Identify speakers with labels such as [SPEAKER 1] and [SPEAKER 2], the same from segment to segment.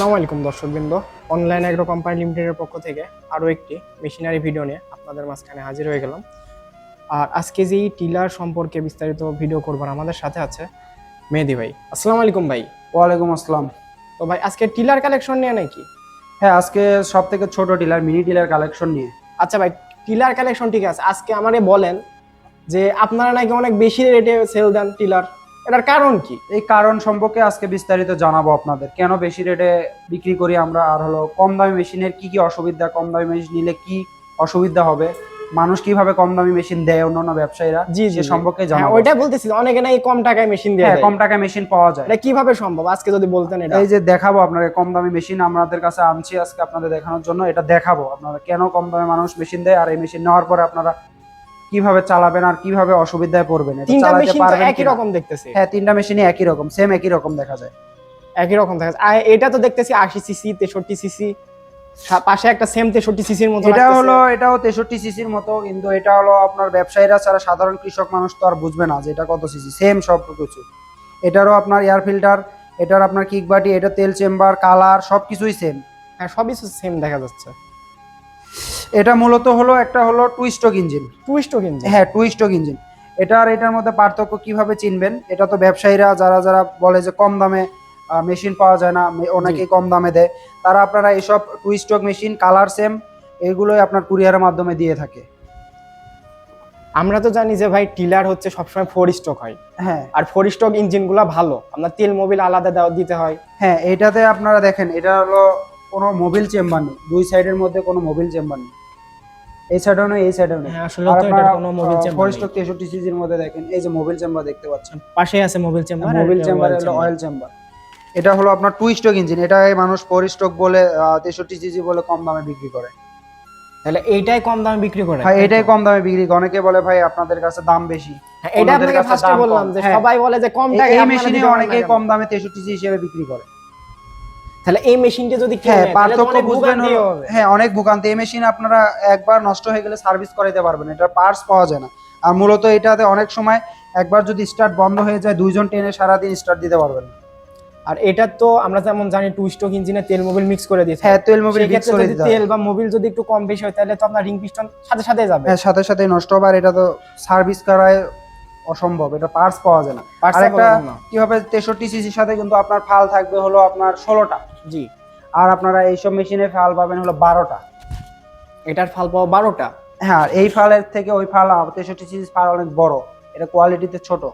[SPEAKER 1] আসসালামু আলাইকুম দর্শকবৃন্দ। অনলাইন অ্যাগ্রো কোম্পানি লিমিটেডের পক্ষ থেকে আরও একটি মেশিনারি ভিডিও নিয়ে আপনাদের মাঝখানে হাজির হয়ে গেলাম। আর আজকে যেই টিলার সম্পর্কে বিস্তারিত ভিডিও করবার আমাদের সাথে আছে মেহেদি ভাই। আসসালামু আলাইকুম ভাই।
[SPEAKER 2] ওয়ালাইকুম আসসালাম।
[SPEAKER 1] তো ভাই আজকে টিলার কালেকশন নিয়ে নাকি
[SPEAKER 2] হ্যাঁ আজকে সব থেকে ছোট টিলার মিনি টিলার কালেকশন নিয়ে।
[SPEAKER 1] আচ্ছা ভাই টিলার কালেকশন ঠিক আছে। আজকে আমারে বলেন যে আপনারা নাকি অনেক বেশি রেটে সেল দেন টিলার। এটার কারণ কি?
[SPEAKER 2] এই কারণ সম্পর্কে আজকে বিস্তারিত জানাব আপনাদের। কেন বেশি রেটে বিক্রি করি আমরা? আর হলো কম দামি মেশিনের কি কি অসুবিধা? কম দামি মেশিন নিলে কি অসুবিধা হবে? মানুষ কীভাবে কম দামি মেশিন দেয় অন্যান্য ব্যবসায়ীরা?
[SPEAKER 1] জি
[SPEAKER 2] সে সম্পর্কে
[SPEAKER 1] হ্যাঁ,
[SPEAKER 2] জানাব
[SPEAKER 1] ওইটা বলতেছি অনেকে নাকি কম টাকায় মেশিন
[SPEAKER 2] হ্যাঁ
[SPEAKER 1] দেয়।
[SPEAKER 2] কম টাকায় মেশিন পাওয়া যায়।
[SPEAKER 1] এটা কীভাবে সম্ভব? আজকে যদি বলতেন এটা।
[SPEAKER 2] এই যে দেখাবো আপনাকে কম দামি মেশিন আমাদের কাছে আনছি আজকে আপনাদের দেখানোর জন্য এটা দেখাবো আপনারা। কেন কম দামে মানুষ মেশিন দেয়? আর এই মেশিন নেওয়ার পরে আপনারা কীভাবে চালাবেন আর কীভাবে অসুবিধায় পড়বেন? এটা
[SPEAKER 1] তিনটা মেশিন একই রকম দেখতেছি।
[SPEAKER 2] হ্যাঁ তিনটা মেশিনই একই রকম সেম একই রকম দেখা যায়।
[SPEAKER 1] একই রকম দেখা। আর এটা তো দেখতেছি আশি সিসি তেষট্টি সিসি পাশে একটা সেম তেষট্টি সিসির মতো
[SPEAKER 2] এটা হলো এটাও তেষট্টি সিসির মতো কিন্তু এটা হলো আপনার ব্যবসায়ীরা ছাড়া সাধারণ কৃষক মানুষ তো আর বুঝবে না যে এটা কত সিসি সেম সব কিছু এটারও আপনার এয়ার ফিল্টার এটার আপনার কিকবাটি এটা তেল চেম্বার কালার সব কিছুই সেম
[SPEAKER 1] হ্যাঁ সবই সেম দেখা যাচ্ছে।
[SPEAKER 2] এটা মূলত হলো একটা হলো টু স্ট্রোক ইঞ্জিন
[SPEAKER 1] টুইস্টও ইঞ্জিন
[SPEAKER 2] হ্যাঁ টু স্ট্রোক ইঞ্জিন এটা আর এটার মধ্যে পার্থক্য কীভাবে চিনবেন? এটা তো ব্যবসায়ীরা যারা যারা বলে যে কম দামে মেশিন পাওয়া যায় না অনেকেই কম দামে দেয়। তারা আপনারা এইসব two stroke machine colour same এগুলোই আপনার কুরিয়ারের মাধ্যমে দিয়ে থাকে।
[SPEAKER 1] আমরা তো জানি যে ভাই টিলার হচ্ছে সবসময় ফোর স্টক হয়।
[SPEAKER 2] হ্যাঁ।
[SPEAKER 1] আর ফোর স্টক ইঞ্জিনগুলো ভালো। আপনার তেল মোবিল আলাদা দিতে হয়।
[SPEAKER 2] হ্যাঁ এটাতে আপনারা দেখেন এটা হলো কোনো মোবিল চেম্বার নেই। দুই সাইডের মধ্যে কোনো মোবিল চেম্বার নেই। এই সাইডেও নেই এই সাইডেও নেই।
[SPEAKER 1] হ্যাঁ আসলে তো এটার কোনো মোবিল চেম্বার
[SPEAKER 2] ফরেস্টক তেষট্টি সিজির মধ্যে দেখেন এই যে মোবিল চেম্বার দেখতে পাচ্ছেন।
[SPEAKER 1] পাশে আছে মোবিল চেম্বার
[SPEAKER 2] মোবিল চেম্বার হলো অয়েল চেম্বার এটা হলো আপনার টু স্টক ইঞ্জিন এটা মানুষ ফোর স্টক বলে তেষট্টি সিজি বলে কম দামে বিক্রি করে।
[SPEAKER 1] তাহলে এইটাই কম দামে বিক্রি করে?
[SPEAKER 2] হ্যাঁ এটাই কম দামে বিক্রি করে। অনেকে বলে ভাই আপনাদের কাছে দাম বেশি।
[SPEAKER 1] হ্যাঁ, এটা আপনাকে ফার্স্টে বললাম যে
[SPEAKER 2] হ্যাঁ।
[SPEAKER 1] সবাই বলে যে কম টাকায়
[SPEAKER 2] এই মেশিনে অনেকেই কম দামে তেষট্টি সিজি হিসেবে বিক্রি করে।
[SPEAKER 1] তাহলে এই মেশিনটা যদি
[SPEAKER 2] হ্যাঁ পার্থক্য বুঝবেন হ্যাঁ অনেক ভোগান্তি। এই মেশিন আপনারা একবার নষ্ট হয়ে গেলে সার্ভিস করাইতে পারবেন এটা পার্টস পাওয়া যায় না। আর মূলত এটাতে অনেক সময় একবার যদি স্টার্ট বন্ধ হয়ে যায় দুইজন টেনে সারাদিন স্টার্ট দিতে পারবেন। না।
[SPEAKER 1] আর এটা তো আমরা যেমন জানি টু স্ট্রোক ইঞ্জিনে তেল মোবিল মিক্স করে দিয়েছে
[SPEAKER 2] হ্যাঁ তেল মোবিল মিক্স করে দিতে
[SPEAKER 1] তেল বা মোবিল যদি একটু কম বেশি হয় তাহলে তো আপনার রিং পিস্টন সাথে সাথে যাবে।
[SPEAKER 2] হ্যাঁ সাথে সাথে নষ্ট হবে আর এটা তো সার্ভিস করায় অসম্ভব এটা পার্টস পাওয়া যায় না। আর একটা কি হবে তেষট্টি সিসির সাথে কিন্তু আপনার ফাল থাকবে হলো আপনার ষোলোটা।
[SPEAKER 1] জি।
[SPEAKER 2] আর আপনারা এইসব মেশিনে ফাল পাবেন হলো বারোটা।
[SPEAKER 1] এটার ফাল পাওয়া বারোটা?
[SPEAKER 2] হ্যাঁ আর এই ফালের থেকে ওই ফাল তেষট্টি সিসি ফাল অনেক বড়। এটা কোয়ালিটিতে ছোট।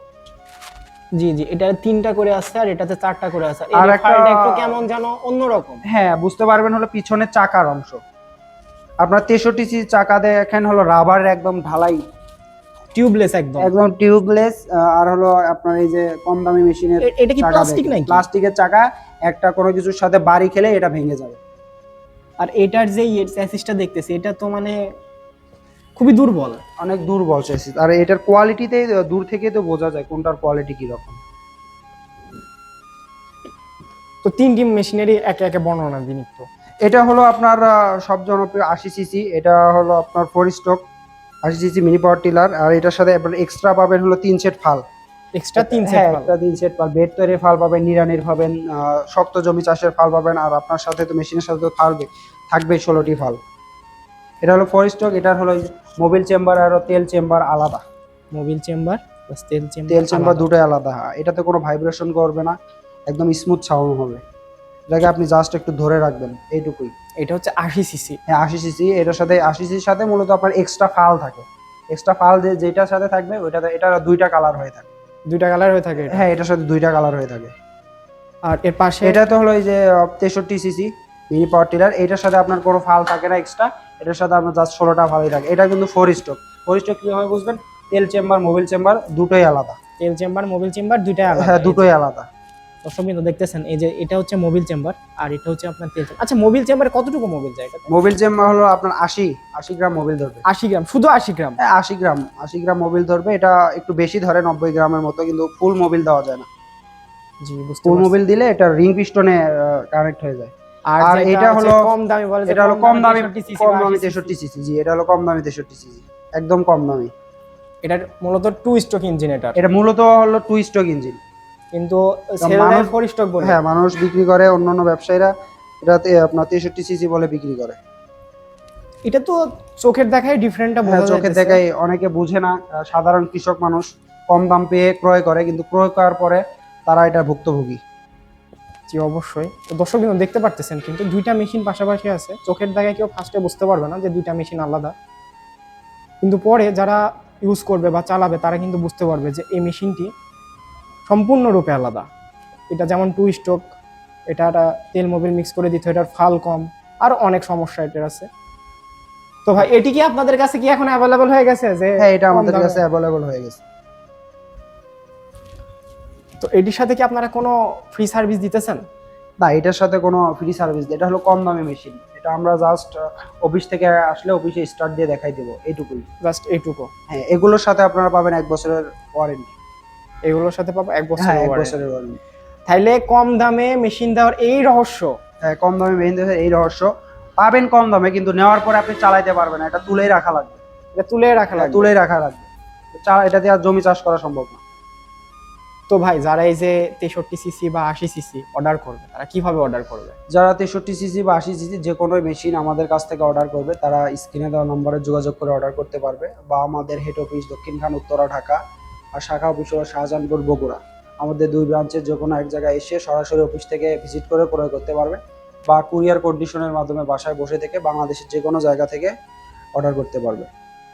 [SPEAKER 1] জি জি এটা তিনটা করে আছে আর এটাতে চারটা করে আছে।
[SPEAKER 2] আর একটা-
[SPEAKER 1] একটা কেমন যেন অন্যরকম।
[SPEAKER 2] হ্যাঁ বুঝতে পারবেন হলো পিছনের চাকার অংশ। আপনার তেষট্টি সিসি চাকা দেখেন হলো রাবারের একদম ঢালাই
[SPEAKER 1] টিউবলেস একদম।
[SPEAKER 2] একদম টিউবলেস আর হলো আপনার এই যে কম দামি মেশিনের
[SPEAKER 1] এটা কি প্লাস্টিক নাকি?
[SPEAKER 2] প্লাস্টিকের চাকা একটা কোনো কিছুর সাথে বাড়ি খেলে এটা ভেঙে যাবে।
[SPEAKER 1] আর এটার যে চ্যাসিসটা দেখতেছি এটা তো মানে খুবই দুর্বল।
[SPEAKER 2] অনেক দুর্বল চেসিস আর এটার কোয়ালিটিতে দূর থেকে তো বোঝা যায় কোনটার কোয়ালিটি কীরকম।
[SPEAKER 1] তো তিনটি মেশিনারি একে একে বর্ণনা দিন একটু
[SPEAKER 2] এটা হলো আপনার সব জনপ্রিয় আশি সিসি এটা হলো আপনার ফোর স্টক আশি সিসি মিনি পাওয়ার টিলার আর এটার সাথে এক্সট্রা পাবেন হলো তিন সেট ফাল।
[SPEAKER 1] এক্সট্রা তিন
[SPEAKER 2] হ্যাঁ,
[SPEAKER 1] সেট
[SPEAKER 2] একটা তিন সেট পাল বেড তৈরির ফাল পাবেন নিরানির পাবেন শক্ত জমি চাষের ফাল পাবেন আর আপনার সাথে তো মেশিনের সাথে তো ফাল থাকবে ষোলোটি ফাল। এটা হলো ফোর স্টক এটার হলো মোবিল চেম্বার আর তেল চেম্বার আলাদা।
[SPEAKER 1] মোবিল চেম্বার তেল চেম্বার
[SPEAKER 2] তেল চেম্বার দুটোই আলাদা। হ্যাঁ, এটাতে কোনো ভাইব্রেশন করবে না একদম স্মুথ সাউন্ড হবে। এটাকে আপনি জাস্ট একটু ধরে রাখবেন এইটুকুই।
[SPEAKER 1] এটা হচ্ছে আশি সিসি।
[SPEAKER 2] হ্যাঁ আশি সিসি এটার সাথে আশি সিসির সাথে মূলত আপনার এক্সট্রা ফাল থাকে। এক্সট্রা ফাল যে যেটার সাথে থাকবে ওইটাতে এটা দুইটা কালার হয়ে থাকে।
[SPEAKER 1] দুইটা কালার হয়ে থাকে
[SPEAKER 2] হ্যাঁ এটার সাথে দুইটা কালার হয়ে থাকে।
[SPEAKER 1] আর এর পাশে
[SPEAKER 2] এটা তো হলো এই যে তেষট্টি সিসি মিনি পাওয়ার টিলার এটার সাথে আপনার কোনো ফাল থাকে না এক্সট্রা এটার সাথে আপনার জাস্ট ষোলোটা ফালই থাকে। এটা কিন্তু ফোর স্টক ফোর স্টক কীভাবে বুঝবেন? তেল চেম্বার মোবিল চেম্বার দুটোই আলাদা।
[SPEAKER 1] তেল চেম্বার মোবিল চেম্বার দুইটাই আলাদা।
[SPEAKER 2] হ্যাঁ দুটোই আলাদা।
[SPEAKER 1] দর্শক বিন্দু দেখতেছেন এই যে এটা হচ্ছে মোবিল চেম্বার আর এটা হচ্ছে আপনার তেল আচ্ছা মোবিল চেম্বারে কতটুকু মোবিল যায় এটা
[SPEAKER 2] মোবিল চেম্বার হলো আপনার আশি আশি গ্রাম মোবিল ধরবে।
[SPEAKER 1] আশি গ্রাম শুধু আশি গ্রাম?
[SPEAKER 2] হ্যাঁ আশি গ্রাম আশি গ্রাম মোবিল ধরবে। এটা একটু বেশি ধরে নব্বই গ্রামের মতো কিন্তু ফুল মোবিল দেওয়া যায় না।
[SPEAKER 1] জি
[SPEAKER 2] ফুল মোবিল দিলে এটা রিং পিস্টনে কানেক্ট হয়ে যায়।
[SPEAKER 1] আর
[SPEAKER 2] এটা হলো-
[SPEAKER 1] কম দামি বলে
[SPEAKER 2] এটা হলো কম দামি কম দামি তেষট্টি সিসি জি এটা হলো কম দামি তেষট্টি সিসি একদম কম দামি।
[SPEAKER 1] এটার মূলত টু স্ট্রোক ইঞ্জিন এটা
[SPEAKER 2] এটা মূলত হলো টু স্টক ইঞ্জিন
[SPEAKER 1] কিন্তু ফোর স্ট্রোক বলে।
[SPEAKER 2] হ্যাঁ মানুষ বিক্রি করে অন্যান্য ব্যবসায়ীরা এটাতে আপনার তেষট্টি সিসি বলে বিক্রি করে।
[SPEAKER 1] এটা তো চোখের দেখায় ডিফারেন্টটা
[SPEAKER 2] হ্যাঁ,
[SPEAKER 1] বোঝা
[SPEAKER 2] চোখে
[SPEAKER 1] যাইতেছে।
[SPEAKER 2] দেখাই অনেকে বুঝে না সাধারণ কৃষক মানুষ কম দাম পেয়ে ক্রয় করে কিন্তু ক্রয় করার পরে তারা এটা ভুক্তভোগী।
[SPEAKER 1] জি অবশ্যই। তো দর্শক কিন্তু দেখতে পারতেছেন কিন্তু দুইটা মেশিন পাশাপাশি আছে। চোখের দেখায় কেউ ফার্স্টে বুঝতে পারবে না যে দুইটা মেশিন আলাদা। কিন্তু পরে যারা ইউজ করবে বা চালাবে তারা কিন্তু বুঝতে পারবে যে এই মেশিনটি সম্পূর্ণরূপে আলাদা। এটা যেমন টু স্ট্রোক এটা একটা তেল মোবিল মিক্স করে দিত এটার ফাল কম আর অনেক সমস্যা এটার আছে। তো ভাই এটি কি আপনাদের কাছে কি এখন অ্যাভেলেবল হয়ে গেছে যে
[SPEAKER 2] হ্যাঁ এটা আমাদের কাছে অ্যাভেলেবল হয়ে গেছে।
[SPEAKER 1] তো এটির সাথে কি আপনারা কোনো ফ্রি সার্ভিস দিতেছেন?
[SPEAKER 2] না এটার সাথে কোনো ফ্রি সার্ভিস এটা হলো কম দামি মেশিন এটা আমরা জাস্ট অফিস থেকে আসলে অফিসে স্টার্ট দিয়ে দেখাই দেবো এইটুকুই।
[SPEAKER 1] জাস্ট এইটুকু।
[SPEAKER 2] হ্যাঁ এগুলোর সাথে আপনারা পাবেন এক বছরের ওয়ারেন্টি
[SPEAKER 1] এগুলোর সাথে পাবো এক বছর
[SPEAKER 2] হ্যাঁ এক বছরের ওয়ারেন্টি
[SPEAKER 1] তাইলে কম দামে মেশিন দেওয়ার এই রহস্য।
[SPEAKER 2] হ্যাঁ, কম দামে মেশিন দেওয়ার এই রহস্য। পাবেন কম দামে কিন্তু নেওয়ার পরে আপনি চালাইতে পারবেন না। এটা তুলেই রাখা লাগবে।
[SPEAKER 1] এটা তুলে রাখা লাগবে।
[SPEAKER 2] তুলেই রাখা লাগবে। এটা দিয়ে আর জমি চাষ করা সম্ভব না।
[SPEAKER 1] তো ভাই যারা এই যে তেষট্টি সিসি বা আশি সিসি অর্ডার করবে তারা কীভাবে অর্ডার করবে?
[SPEAKER 2] যারা তেষট্টি সিসি বা আশি সিসি যে কোনো মেশিন আমাদের কাছ থেকে অর্ডার করবে তারা স্ক্রিনে দেওয়া নম্বরে যোগাযোগ করে অর্ডার করতে পারবে। বা আমাদের হেড অফিস দক্ষিণখান উত্তরা ঢাকা আর শাখা অফিস হলো শাহজাহানপুর বগুড়া। আমাদের দুই ব্রাঞ্চের যে কোনো এক জায়গায় এসে সরাসরি অফিস থেকে ভিজিট করে ক্রয় করতে পারবে বা কুরিয়ার কন্ডিশনের মাধ্যমে বাসায় বসে থেকে বাংলাদেশের যে কোনো জায়গা থেকে অর্ডার করতে পারবে।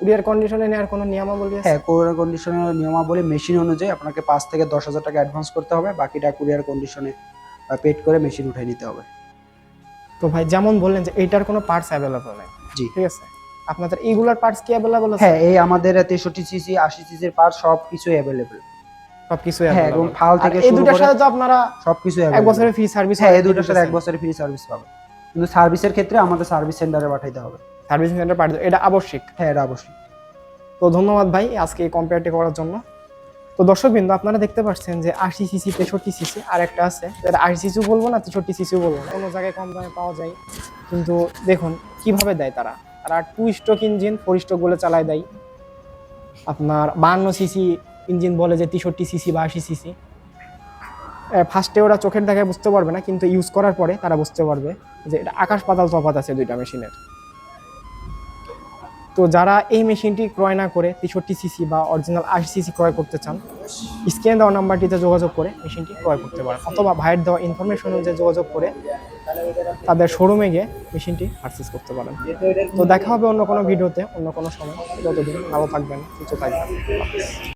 [SPEAKER 1] কুরিয়ার কন্ডিশনে নেওয়ার কোনো নিয়মাবলী
[SPEAKER 2] হ্যাঁ কুরিয়ার কন্ডিশনের নিয়মাবলী মেশিন অনুযায়ী আপনাকে পাঁচ থেকে দশ হাজার টাকা অ্যাডভান্স করতে হবে বাকিটা কুরিয়ার কন্ডিশনে পেড করে মেশিন উঠিয়ে নিতে হবে।
[SPEAKER 1] তো ভাই যেমন বললেন যে এইটার কোনো পার্টস অ্যাভেলেবল নেই।
[SPEAKER 2] জি।
[SPEAKER 1] ঠিক আছে? আপনাদের এইগুলার পার্টস কি অ্যাভেলেবল আছে?
[SPEAKER 2] হ্যাঁ এই আমাদের তেষট্টি সিসি আশি সিসির পার্ট সব কিছু অ্যাভেলেবেল
[SPEAKER 1] সবকিছু
[SPEAKER 2] হ্যাঁ এবং ফাল থেকে
[SPEAKER 1] এই দুটার সাথে তো আপনারা
[SPEAKER 2] সবকিছু
[SPEAKER 1] এক বছরের ফ্রি সার্ভিস
[SPEAKER 2] হ্যাঁ এই দুটোর সাথে এক বছরের ফ্রি সার্ভিস পাবে কিন্তু সার্ভিসের ক্ষেত্রে আমাদের সার্ভিস সেন্টারে পাঠাইতে হবে।
[SPEAKER 1] সার্ভিস সেন্টার পাঠিয়ে এটা আবশ্যিক।
[SPEAKER 2] হ্যাঁ এটা অবশ্যই
[SPEAKER 1] তো ধন্যবাদ ভাই আজকে এই কম্পেয়ারটি করার জন্য। তো দর্শক বিন্দু আপনারা দেখতে পাচ্ছেন যে আশি সিসি তেষট্টি সিসি আর একটা আছে। যেটা আশি সিসিও বলব না তেষট্টি সিসিও বলব না। কোনো জায়গায় কম দামে পাওয়া যায়। কিন্তু দেখুন কীভাবে দেয় তারা? তারা টু স্ট্রোক ইঞ্জিন ফোর বলে চালায় দেয়। আপনার বান্ন সিসি ইঞ্জিন বলে যে তেষট্টি সিসি বা আশি সিসি ফার্স্টে ওরা চোখের দেখায় বুঝতে পারবে না, কিন্তু ইউজ করার পরে তারা বুঝতে পারবে যে এটা আকাশ পাতাল তফাত আছে দুইটা মেশিনের তো যারা এই মেশিনটি ক্রয় না করে তেষট্টি সিসি বা অরিজিনাল আশি সিসি ক্রয় করতে চান স্ক্রিনে দেওয়া নাম্বারটিতে যোগাযোগ করে মেশিনটি ক্রয় করতে পারেন অথবা ভাইয়ের দেওয়া ইনফরমেশন অনুযায়ী যোগাযোগ করে তাদের শোরুমে গিয়ে মেশিনটি পারচেস করতে পারেন। তো দেখা হবে অন্য কোনো ভিডিওতে, অন্য কোনো সময়। যতদিন ভালো থাকবেন, সুস্থ থাকবেন।